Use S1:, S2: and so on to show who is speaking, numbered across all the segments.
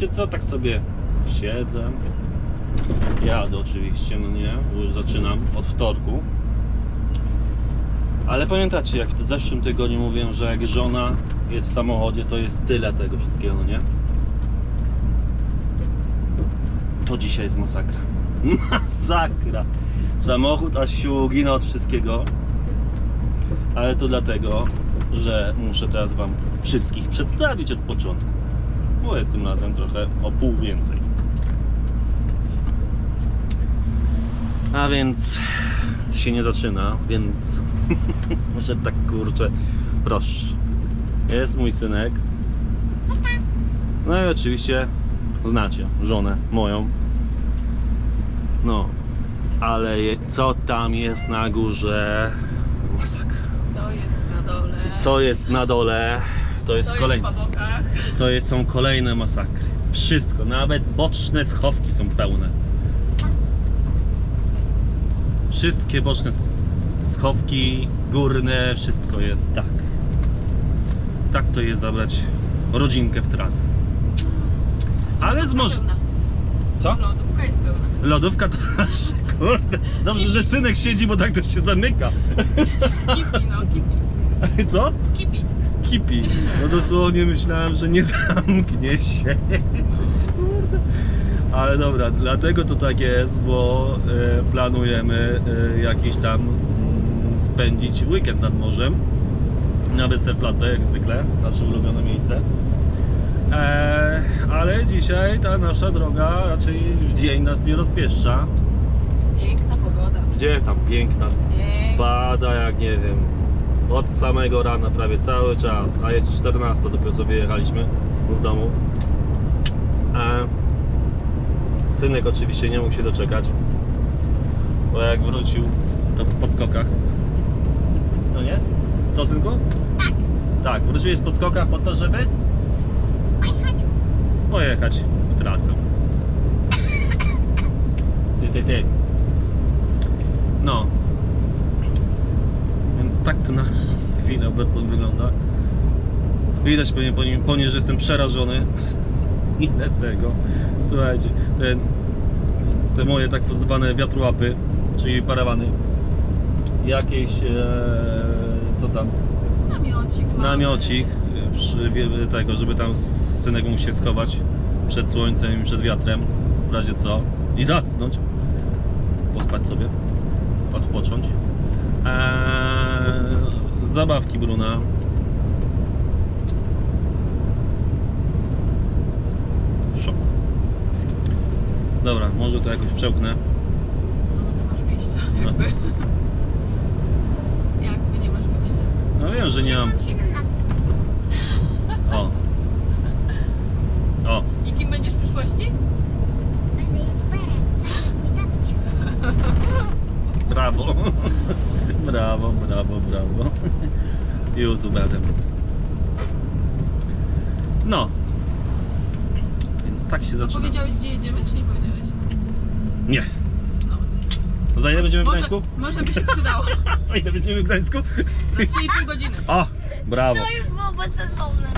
S1: wiecie co, tak sobie siedzę. Jadę oczywiście, no nie, bo już zaczynam od wtorku. Ale pamiętacie, jak w zeszłym tygodniu mówiłem, że jak żona jest w samochodzie, to jest tyle tego wszystkiego, no nie? To dzisiaj jest masakra. Masakra! Samochód aż się ugina od wszystkiego. Ale to dlatego, że muszę teraz Wam wszystkich przedstawić od początku. Bo jest tym razem trochę o pół więcej. A więc się nie zaczyna, więc muszę tak kurczę. Proszę. Jest mój synek. No i oczywiście znacie żonę moją. No, ale je, co tam jest na górze? Masakra.
S2: Co jest na dole?
S1: Co jest na dole? To jest kolejne. To jest, są kolejne masakry. Wszystko, nawet boczne schowki są pełne. Wszystkie boczne schowki, górne, wszystko jest tak. Tak to jest zabrać rodzinkę w trasę. Ale z może. Co?
S2: Lodówka jest pełna.
S1: Lodówka to aż, kurde. Dobrze, że synek siedzi, bo tak to się zamyka.
S2: Kipi, no, kipi.
S1: Co?
S2: Kipi.
S1: Kipi. No dosłownie myślałem, że nie zamknie się. Ale dobra, dlatego to tak jest, bo e, planujemy e, jakiś tam mm, spędzić weekend nad morzem na Westerplatte, jak zwykle, nasze ulubione miejsce. E, ale dzisiaj ta nasza droga raczej dzień nas nie rozpieszcza.
S2: Piękna pogoda.
S1: Gdzie tam piękna
S2: Piękna.
S1: Pada jak nie wiem. Od samego rana prawie cały czas, a jest 14, dopiero co wyjechaliśmy z domu. E, synek oczywiście nie mógł się doczekać, bo jak wrócił, to w podskokach. No nie? Co synku? Tak. Tak, wróciłeś z podskoka po to, żeby pojechać w trasę. Ty, ty, ty. No, tak to na chwilę obecną wygląda. Widać pewnie po nim, po niej, że jestem przerażony. Ile tego. Słuchajcie, te, te moje tak zwane wiatrułapy, czyli parawany. Jakieś, e, co tam,
S2: Namiocik.
S1: namiocik, przy, tego, żeby tam synek mógł się schować przed słońcem i przed wiatrem, w razie co, i zasnąć, pospać sobie, odpocząć. Eee, zabawki Bruna. Szok. Dobra, może to jakoś przełknę.
S2: No, nie masz wyjścia,
S1: No.
S2: jakby. Jakby nie masz wyjścia.
S1: No wiem, że nie mam. O. O,
S2: I kim będziesz w przyszłości?
S3: Będę youtuberem, tak jak mój tatuś.
S1: brawo. Brawo, brawo, brawo. YouTuberem. No. Więc tak się zaczyna.
S2: Powiedziałeś gdzie jedziemy, czy nie powiedziałeś?
S1: Nie.
S2: No.
S1: Za ile będziemy w
S2: Może,
S1: Gdańsku?
S2: może by się przydało.
S1: Za ile będziemy w Gdańsku?
S2: Za 3,5 godziny.
S1: O, brawo.
S3: To już było bezsensowne,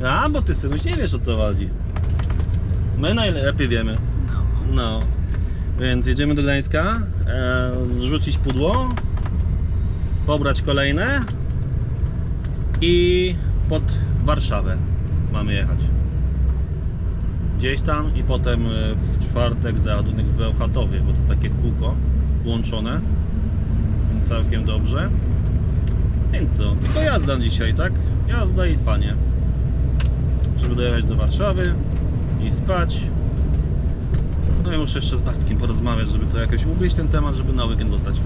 S3: no.
S1: A, bo ty synuś nie wiesz o co chodzi. My najlepiej wiemy.
S2: No.
S1: No. Więc jedziemy do Gdańska, e, zrzucić pudło, pobrać kolejne i pod Warszawę mamy jechać. Gdzieś tam i potem e, w czwartek załadunek w Bełchatowie, bo to takie kółko łączone. Więc całkiem dobrze. Więc co, tylko jazda dzisiaj, tak? Jazda i spanie. Żeby dojechać do Warszawy i spać. No i muszę jeszcze z Bartkiem porozmawiać, żeby to jakoś ugryźć ten temat, żeby na weekend zostać.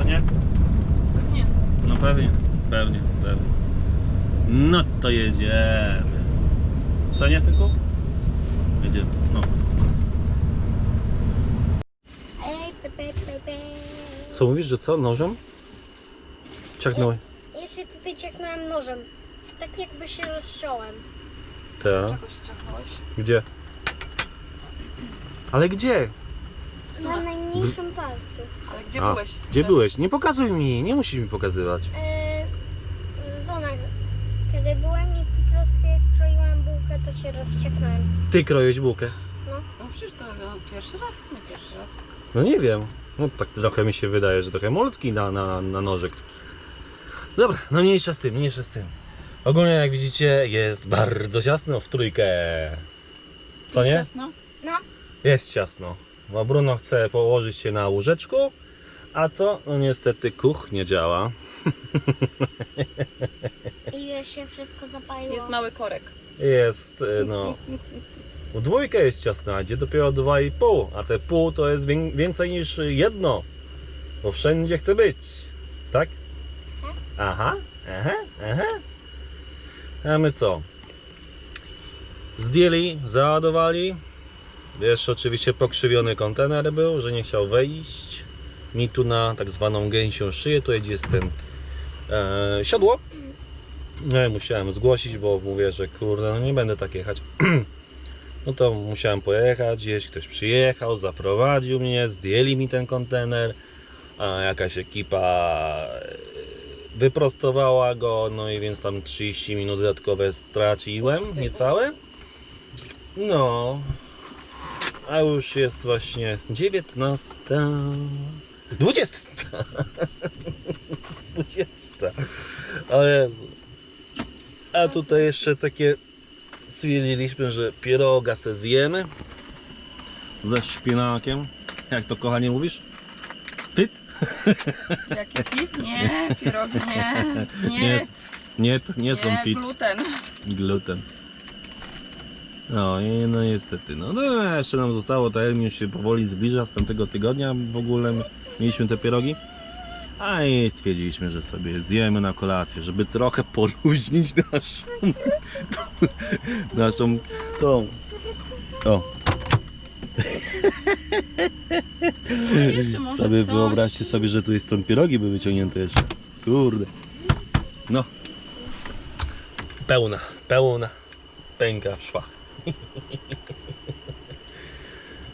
S1: Co nie?
S2: Pewnie.
S1: No pewnie, pewnie, pewnie. No to jedziemy. Co nie, synku? Jedziemy, no. Co mówisz, że co? Nożem? Ciachnąłeś?
S3: Jeszcze tutaj ciachnąłem nożem. Tak jakby się rozciąłem.
S1: Tak.
S2: Czegoś ciachnąłeś.
S1: Gdzie? Ale gdzie?
S3: Na najmniejszym palcu.
S2: Ale gdzie
S1: A,
S2: byłeś?
S1: Gdzie byłeś? Nie pokazuj mi, nie musisz mi pokazywać.
S3: Eee, z Dona, kiedy byłem i po prostu jak kroiłam to się rozcieknąłem.
S1: Ty kroiłeś bułkę?
S2: No przecież to no, pierwszy raz, nie pierwszy raz.
S1: No nie wiem. No tak trochę mi się wydaje, że trochę malutki na, na, na nożek. Dobra, no mniejsza z tym, mniejsza z tym. Ogólnie jak widzicie jest bardzo ciasno w trójkę. Co nie?
S2: No.
S3: No,
S1: Jest ciasno. Bo Bruno chce położyć się na łóżeczku, a co? No niestety kuch nie działa.
S3: i już się wszystko zapaliło.
S2: Jest mały korek.
S1: Jest, y, no... W dwójkę jest ciasno, a gdzie dopiero dwa i pół, a te pół to jest wię- więcej niż jedno. Bo wszędzie chce być. Tak? Aha, aha, aha. A my co? Zdjęli, załadowali. Jeszcze oczywiście pokrzywiony kontener był, że nie chciał wejść. Mi tu na tak zwaną gęsią szyję, tu jest ten e, siodło. No i musiałem zgłosić, bo mówię, że kurde, no nie będę tak jechać. No to musiałem pojechać, gdzieś ktoś przyjechał, zaprowadził mnie, zdjęli mi ten kontener, a jakaś ekipa e, wyprostowała go, no i więc tam 30 minut dodatkowe straciłem, niecałe. No, a już jest właśnie 19. 20. 20. O Jezu. A tutaj jeszcze takie stwierdziliśmy, że pieroga se zjemy ze szpinakiem. Jak to kochanie mówisz? Fit?
S2: Jaki fit? Nie, pierogi nie. Nie,
S1: Nie, nie, nie są fit.
S2: gluten.
S1: Gluten. No i no niestety, no, no jeszcze nam zostało, termin już się powoli zbliża z tamtego tygodnia w ogóle mieliśmy te pierogi. A i stwierdziliśmy, że sobie zjemy na kolację, żeby trochę poluźnić naszą, naszą tą, o,
S2: Jeszcze
S1: sobie
S2: coś.
S1: wyobraźcie sobie, że tu jest są pierogi by wyciągnięte jeszcze, kurde, no, pełna, pełna, pęka w szwach.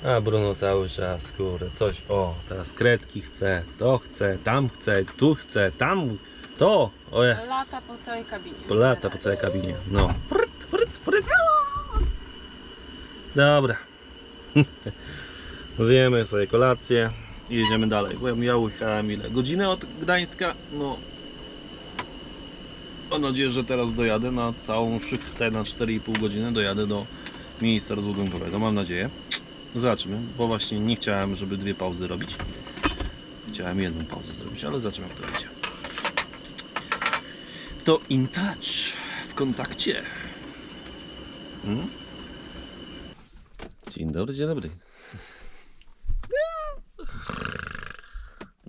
S1: A Bruno cały czas, kurde, coś, o, teraz kredki chce, to chce, tam chce, tu chce, tam, to, o jest.
S2: Lata po całej kabinie.
S1: Lata po całej kabinie, no. Pryt, pryt, pryt. Dobra. Zjemy sobie kolację i jedziemy dalej. Bo ja ujechałem ile? Godzinę od Gdańska? No. Mam nadzieję, że teraz dojadę na całą szychtę na 4,5 godziny. Dojadę do miejsca rozładunkowego. Mam nadzieję. Zobaczymy, bo właśnie nie chciałem, żeby dwie pauzy robić. Chciałem jedną pauzę zrobić, ale zobaczymy jak to będzie. To in touch, w kontakcie. Hmm? Dzień dobry, dzień dobry.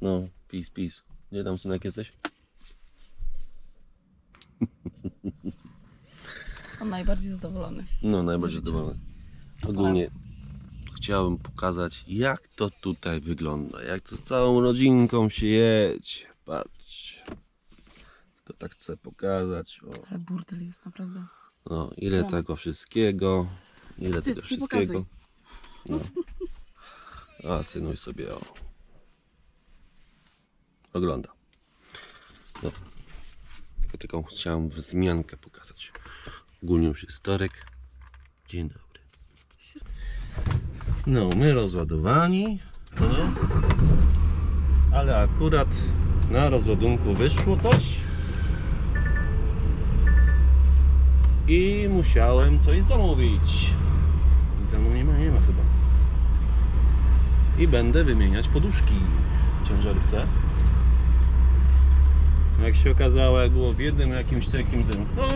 S1: No, pis, pis. Gdzie tam synek jesteś?
S2: Najbardziej zadowolony.
S1: No, najbardziej zadowolony. Ogólnie chciałem pokazać, jak to tutaj wygląda. Jak to z całą rodzinką się jedzie. Patrz. Tylko tak chcę pokazać. O.
S2: Ale burdel jest naprawdę.
S1: No, ile
S2: Tak.
S1: tego wszystkiego. Ile
S2: Wstyd,
S1: tego
S2: nie
S1: wszystkiego. No. A synuś sobie o. Ogląda. No. Tylko taką chciałem wzmiankę pokazać. Już jest wtorek. Dzień dobry. No, my rozładowani. No? Ale akurat na rozładunku wyszło coś. I musiałem coś zamówić. Za mną nie ma, nie ma chyba. I będę wymieniać poduszki w ciężarówce. Jak się okazało, jak było w jednym jakimś takim tym. No,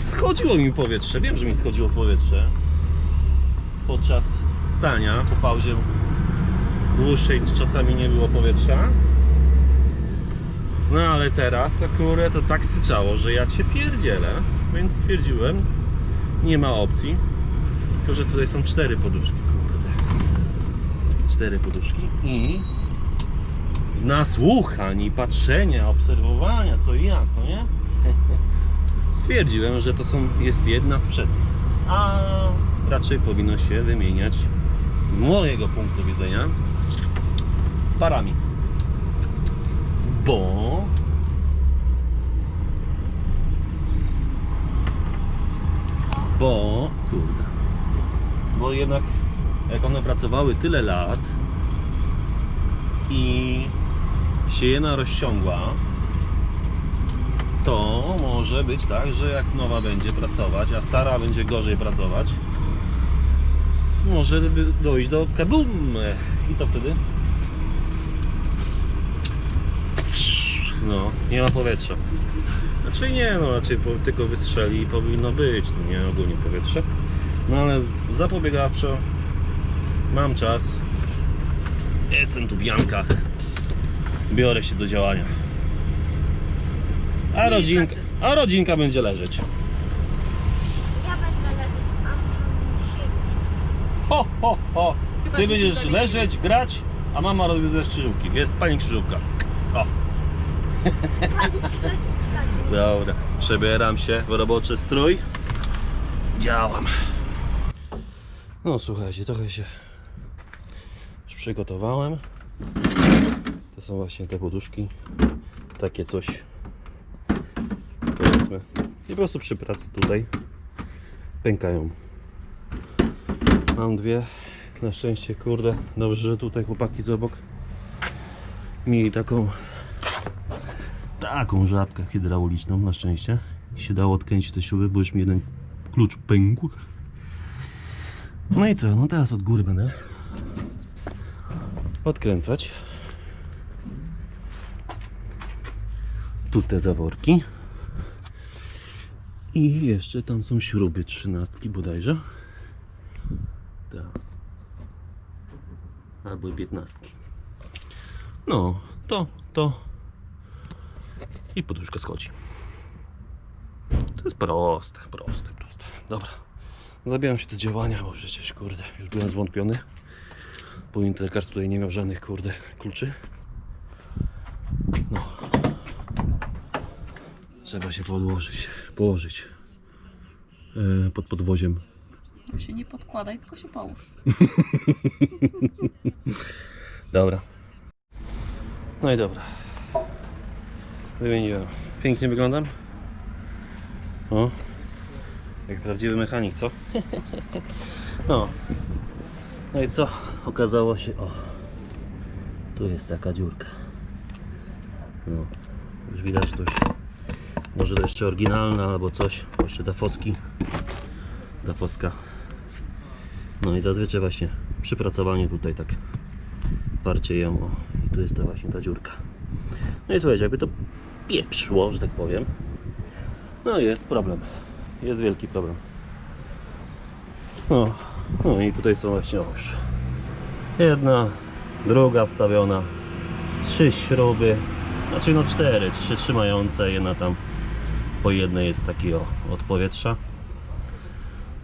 S1: schodziło mi powietrze. Wiem, że mi schodziło powietrze. Podczas stania, po pauzie dłuższej czasami nie było powietrza. No ale teraz to kurde to tak syczało, że ja cię pierdzielę. Więc stwierdziłem, nie ma opcji. Tylko, że tutaj są cztery poduszki, kurde. Cztery poduszki i z nasłuchań i patrzenia, obserwowania, co i jak, co nie? Stwierdziłem, że to są, jest jedna z przednich. A raczej powinno się wymieniać z mojego punktu widzenia parami. Bo Bo, kurde, bo jednak jak one pracowały tyle lat i się jedna rozciągła, to może być tak, że jak nowa będzie pracować, a stara będzie gorzej pracować, może dojść do kabum. I co wtedy? No, nie ma powietrza. Znaczy nie, no raczej tylko wystrzeli i powinno być, no nie ogólnie powietrze. No ale zapobiegawczo mam czas. Jestem tu w Jankach. Biorę się do działania. A rodzinka, a rodzinka będzie leżeć.
S3: Ja będę leżeć, a.
S1: Ho, ho, ho.
S2: Chyba,
S1: Ty
S2: że się
S1: będziesz
S2: zamieni.
S1: leżeć, grać, a mama rozwiązuje krzyżówki. Jest pani krzyżówka. O,
S3: Pani Krzysiu wstać.
S1: dobra. Przebieram się w roboczy strój. Działam. No słuchajcie, trochę się już przygotowałem. Są właśnie te poduszki. Takie coś. Powiedzmy. I po prostu przy pracy tutaj pękają. Mam dwie. Na szczęście, kurde, dobrze, że tutaj chłopaki z obok mieli taką taką żabkę hydrauliczną, na szczęście. Się dało odkręcić te śruby, bo już mi jeden klucz pękł. No i co? No teraz od góry będę odkręcać. Tu te zaworki. I jeszcze tam są śruby trzynastki bodajże. Tak. Albo piętnastki. No, to, to. I poduszka schodzi. To jest proste, proste, proste. Dobra. Zabieram się do działania, bo przecież kurde, już byłem zwątpiony. Bo Intercars tutaj nie miał żadnych kurde kluczy. No. Trzeba się podłożyć, położyć e, pod podwoziem.
S2: Tu się nie podkładaj, tylko się połóż.
S1: Dobra. No i dobra. Wymieniłem. Pięknie wyglądam. O. Jak prawdziwy mechanik, co? No. No i co? Okazało się, o. Tu jest taka dziurka. No. Już widać coś. Może to jeszcze oryginalna albo coś. Jeszcze dafoski. Dafoska. No i zazwyczaj właśnie przy pracowaniu tutaj tak parcie ją. O, I tu jest ta właśnie ta dziurka. No i słuchajcie, jakby to pieprzło, że tak powiem. No jest problem. Jest wielki problem. No, no i tutaj są właśnie już jedna, druga wstawiona, trzy śruby, znaczy no cztery, trzy trzymające, jedna tam po jednej jest taki o, od powietrza,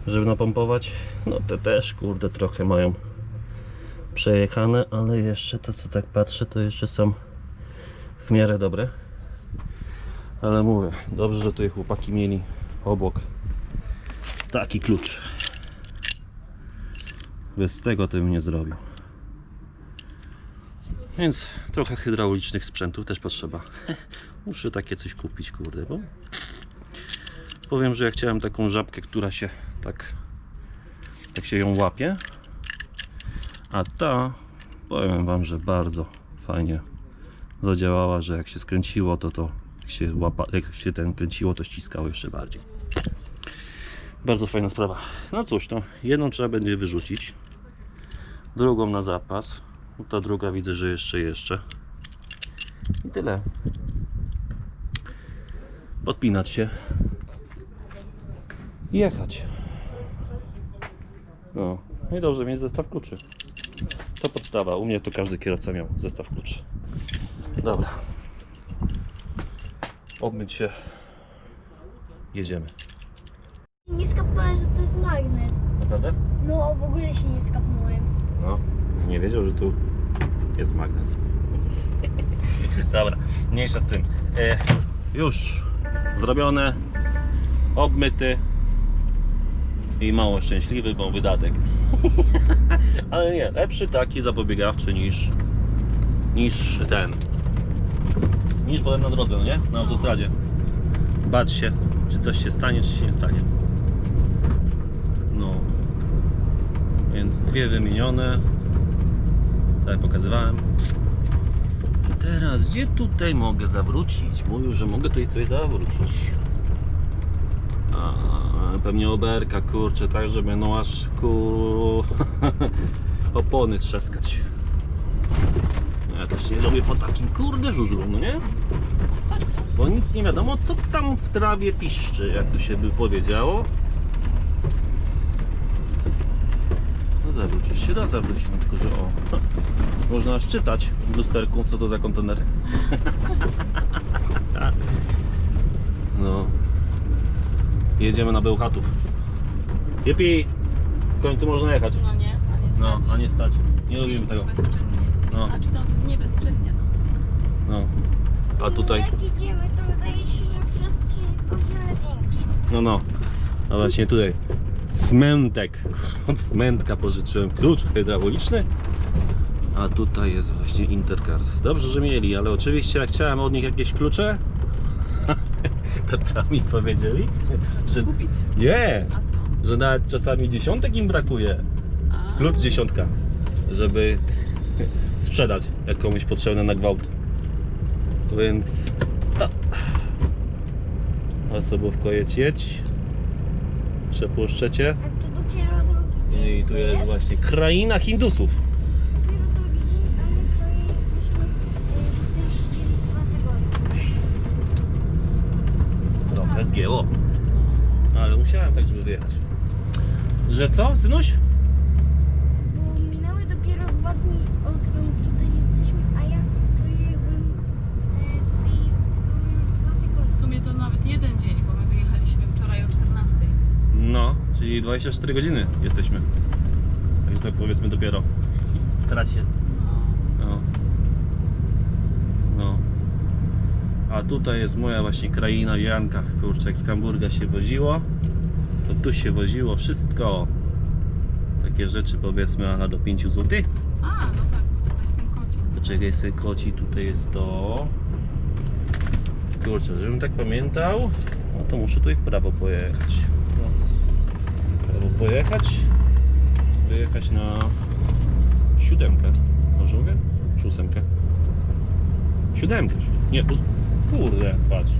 S1: żeby napompować. No te też kurde trochę mają przejechane, ale jeszcze to co tak patrzę, to jeszcze są w miarę dobre. Ale mówię, dobrze, że tutaj chłopaki mieli obok taki klucz. Bez tego to bym nie zrobił. Więc trochę hydraulicznych sprzętów też potrzeba. Muszę takie coś kupić, kurde, bo powiem, że ja chciałem taką żabkę, która się tak tak się ją łapie. A ta, powiem Wam, że bardzo fajnie zadziałała, że jak się skręciło, to to jak się, łapa, jak się ten kręciło, to ściskało jeszcze bardziej. Bardzo fajna sprawa. No cóż, to jedną trzeba będzie wyrzucić, drugą na zapas. Ta druga widzę, że jeszcze, jeszcze. I tyle. Podpinać się i jechać. No, no i dobrze, mieć zestaw kluczy. To podstawa. U mnie to każdy kierowca miał zestaw kluczy. Dobra. Obmyć się. Jedziemy.
S3: Nie skapnąłem, że to jest magnes.
S1: Naprawdę?
S3: No, w ogóle się nie skapnąłem.
S1: No, nie wiedział, że tu jest magnes. Dobra, mniejsza z tym. E, już zrobione, obmyty i mało szczęśliwy, bo wydatek. Ale nie, lepszy taki zapobiegawczy niż niż ten. Niż potem na drodze, no nie? Na autostradzie. Bać się, czy coś się stanie, czy się nie stanie. dwie wymienione. Tak pokazywałem. I teraz, gdzie tutaj mogę zawrócić? Mówił, że mogę tutaj sobie zawrócić. A, pewnie oberka, kurczę, tak, że będą aż ku opony trzaskać. Ja też nie lubię po takim kurde żużlu, no nie? Bo nic nie wiadomo, co tam w trawie piszczy, jak to się by powiedziało. No zawrócić się da zawrócić, no tylko że o. Można aż czytać w lusterku, co to za kontener. No. Jedziemy na Bełchatów. Jepi! W końcu można jechać.
S2: No nie, a nie
S1: No,
S2: stać.
S1: a nie stać. Nie lubimy tego.
S2: bezczynnie.
S1: No.
S2: Znaczy to nie bezczynnie, no.
S1: No. A tutaj?
S3: Jak idziemy, to wydaje się, że przestrzeń jest o wiele większa.
S1: No, no. A właśnie tutaj. Cmentek. Od cmentka pożyczyłem klucz hydrauliczny. A tutaj jest właśnie Intercars. Dobrze, że mieli, ale oczywiście jak chciałem od nich jakieś klucze, to co mi powiedzieli? Że
S2: Kupić.
S1: nie,
S2: A co?
S1: że nawet czasami dziesiątek im brakuje.
S2: A,
S1: Klucz dziesiątka, żeby sprzedać jak komuś potrzebne na gwałt. Więc tak. Osobówko jedź, jedź. Przepuszczę cię.
S3: A to dopiero drugi dzień.
S1: I tu jest właśnie kraina Hindusów.
S3: Dopiero drugi dzień, a my przejechaliśmy y, tutaj siedzieli dwa tygodnie.
S1: Trochę zgięło. Ale musiałem tak, żeby wyjechać. Że co, synuś?
S3: Bo minęły dopiero dwa dni odkąd tutaj jesteśmy, a ja czuję jakbym e, tutaj był już dwa
S2: W sumie to nawet jeden dzień, bo my wyjechaliśmy wczoraj o 14.
S1: No, czyli 24 godziny jesteśmy. Także tak powiedzmy dopiero w trasie.
S2: No.
S1: No. No. A tutaj jest moja właśnie kraina w Jankach. Kurczę, jak z Hamburga się woziło, to tu się woziło wszystko. Takie rzeczy powiedzmy a do 5 zł.
S2: A, no tak, bo tutaj Sękocin.
S1: Poczekaj sobie koci, tutaj jest to. Kurczę, żebym tak pamiętał, no to muszę tutaj w prawo pojechać. W prawo pojechać. Wyjechać na siódemkę. Dobrze mówię? Czy ósemkę? Siódemkę. Nie, kurde, patrz.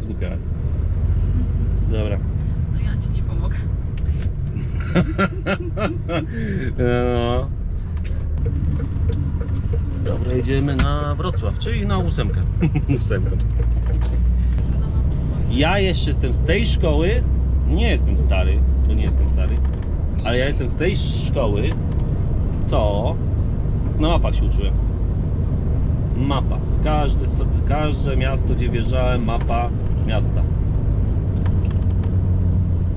S1: Zgubiałem. Dobra.
S2: No ja ci nie pomogę.
S1: No. Dobra, jedziemy na Wrocław, czyli na ósemkę. ósemkę. Ja jeszcze jestem z tej szkoły, nie jestem stary, bo nie jestem stary, ale ja jestem z tej szkoły, co na mapach się uczyłem. Mapa. Każde, so- każde miasto, gdzie wjeżdżałem, mapa miasta.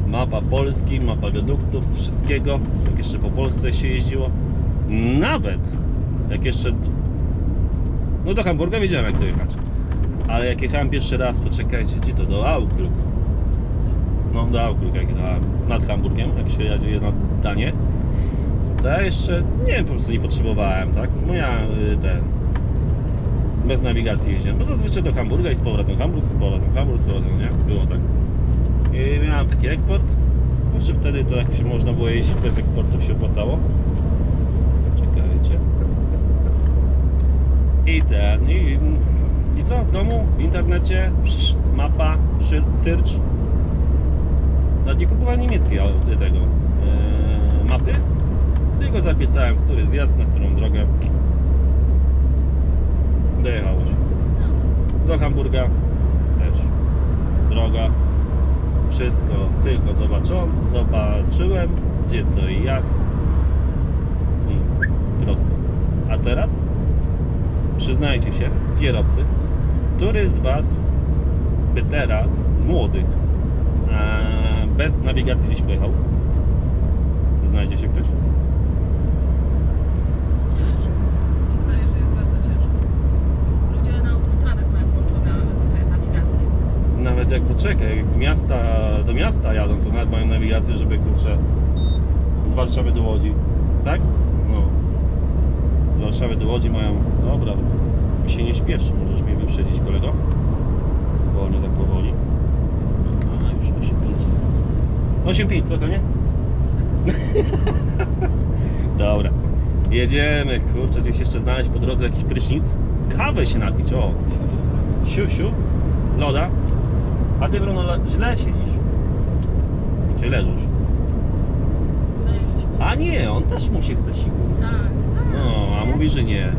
S1: Mapa Polski, mapa wiaduktów, wszystkiego. Jak jeszcze po Polsce się jeździło. Nawet jak jeszcze. No do Hamburga wiedziałem jak dojechać. Ale jak jechałem pierwszy raz, poczekajcie, gdzie to do Aukrug. No do Aukrug jak jechałem nad Hamburgiem, jak się jedzie na Danie. To ja jeszcze, nie wiem, po prostu nie potrzebowałem, tak? No ja y, ten, bez nawigacji jeździłem, bo zazwyczaj do Hamburga i z powrotem Hamburg, z powrotem Hamburg, z powrotem, nie? Było tak. I miałem taki eksport, jeszcze wtedy to jak się można było jeździć bez eksportów się opłacało. Czekajcie. I ten, i, i co? W domu, w internecie, mapa, search. Nawet nie kupowałem niemieckiej tego e, mapy, tylko zapisałem, który zjazd, na którą drogę
S2: No.
S1: Do Hamburga też droga, wszystko tylko zobaczą, zobaczyłem gdzie co i jak i prosto. A teraz przyznajcie się, kierowcy, który z Was by teraz, z młodych, e, bez nawigacji gdzieś pojechał? Znajdzie się ktoś?
S2: Ciężko. Mi się wydaje, że jest bardzo ciężko. Ludzie na autostradach mają włączone te nawigacje.
S1: Nawet jak poczekaj, jak z miasta do miasta jadą, to nawet mają nawigację, żeby kurczę z Warszawy do Łodzi. Tak? No. Z Warszawy do Łodzi mają. Dobra, mi się nie śpieszy, możesz mnie wyprzedzić kolego? Zwolnię tak powoli. A już 8.5 jest. 8.5, co konie? Dobra. Jedziemy, kurczę, gdzieś jeszcze znaleźć po drodze jakiś prysznic. Kawę się napić, o. Siusiu. Loda. A ty, Bruno, le- źle siedzisz. Czy leżysz?
S2: Śpi.
S1: A nie, on też mu się chce siku.
S2: Tak, tak.
S1: No, a mówi, że nie.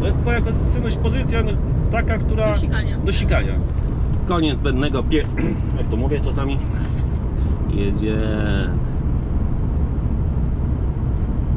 S1: To jest twoja synuś pozycja no, taka, która...
S2: Do sikania.
S1: Do sikania. Koniec zbędnego pie... Jak to mówię czasami? Jedzie.